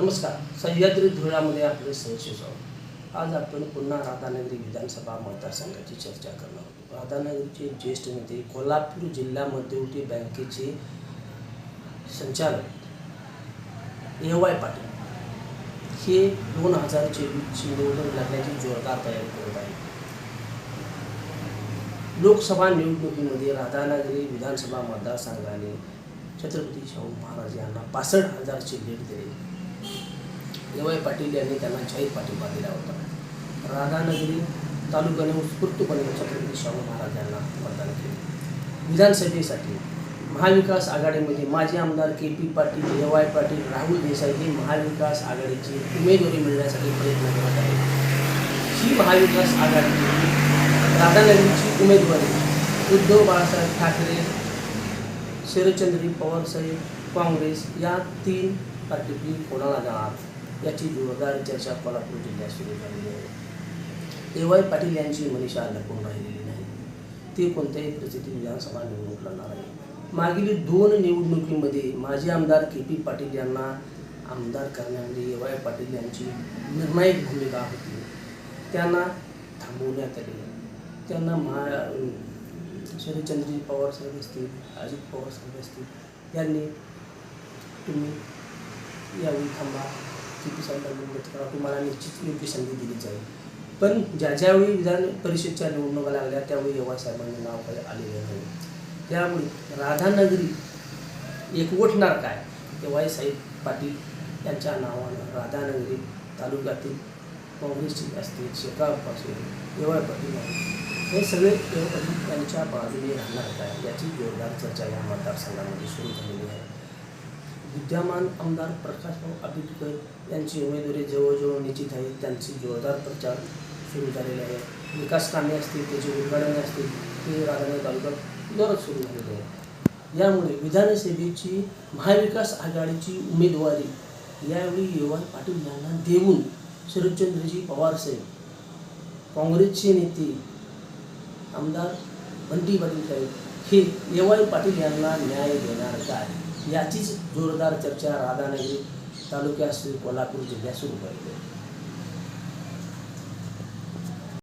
नमस्कार. सह्याद्री धुळ्यामध्ये आपले सहशे आहोत आज आपण पुन्हा राधानगरी विधानसभा मतदारसंघाची चर्चा करणार आहोत. राधानगरीचे ज्येष्ठ नेते कोल्हापूर जिल्हा मध्यवर्ती बँकेचे संचालक ए वाय पाटील. हे दोन हजार चोवीसची निवडणूक लढण्याची जोरदार तयारी करत आहे लोकसभा निवडणुकीमध्ये राधानगरी विधानसभा मतदारसंघाने छत्रपती शाहू महाराज यांना पासष्ट हजारची भेट दिली. एवाय पाटील यांनी त्यांना जाहीर पाठिंबा दिला होता. राधानगरी तालुक्याने उत्स्फूर्तपणे छत्रपती शाहू महाराज यांना मतदान केले. विधानसभेसाठी महाविकास आघाडीमध्ये माजी आमदार K P Patil A Y Patil Rahul Desai हे महाविकास आघाडीची उमेदवारी मिळण्यासाठी प्रयत्न करत आहेत. ही महाविकास आघाडी राधानगरीची उमेदवारी उद्धव बाळासाहेब ठाकरे शरदचंद्री पवार साहेब काँग्रेस या तीन पार्टीपैकी कोणाला जाणार? याची जोरदार चर्चा कोल्हापूर जिल्ह्यात सुरू झालेली आहे ए वाय पाटील यांची मनीषा लपून राहिलेली नाही. ते कोणत्याही परिस्थितीत विधानसभा निवडणूक लढणार आहे. मागील दोन निवडणुकीमध्ये माजी आमदार के पी पाटील यांना आमदार करण्यामध्ये ए वाय पाटील यांची निर्णायक भूमिका होती. त्यांना थांबवण्यात आले. त्यांना महा शरदचंद्रजी पवार साहेब असतील अजित पवार साहेब असतील यांनी तुम्ही यावेळी थांबा. के पी साहेबांना तुम्हाला निश्चित योग्य संधी दिली जाईल. पण ज्या ज्यावेळी विधान परिषदच्या निवडणुका लागल्या त्यावेळी एव्हा साहेबांनी नाव काही आलेलं नाही. त्यामुळे राधानगरी एकवटणार काय? एव्हाय साहेब पाटील यांच्या नावानं राधानगरी तालुक्यातील काँग्रेसचे असतील शेकापासून असेल पाटील आहे हे सगळे एवाय पाटील यांच्या बाजूने राहणार काय? याची जोरदार चर्चा या मतदारसंघामध्ये सुरू झालेली आहे. विद्यमान आमदार प्रकाशराव आंबेडकर यांची उमेदवारी जवळजवळ निश्चित आहे. त्यांची जोरदार प्रचार सुरू झालेले आहे विकास कामे असतील त्याची उद्घाटने असतील ते राधानगरी तालुक्यात दरच सुरू झालेले आहे यामुळे विधानसभेची महाविकास आघाडीची उमेदवारी यावेळी युवन पाटील यांना देऊन शरदचंद्रजी पवार साहेब काँग्रेसचे नेते आमदार बंटी पाटील साहेब हे ए पाटील यांना न्याय देणार काय याचीच जोरदार चर्चा राधानगरी तालुक्यात कोल्हापूर जिल्ह्यात सुरू करते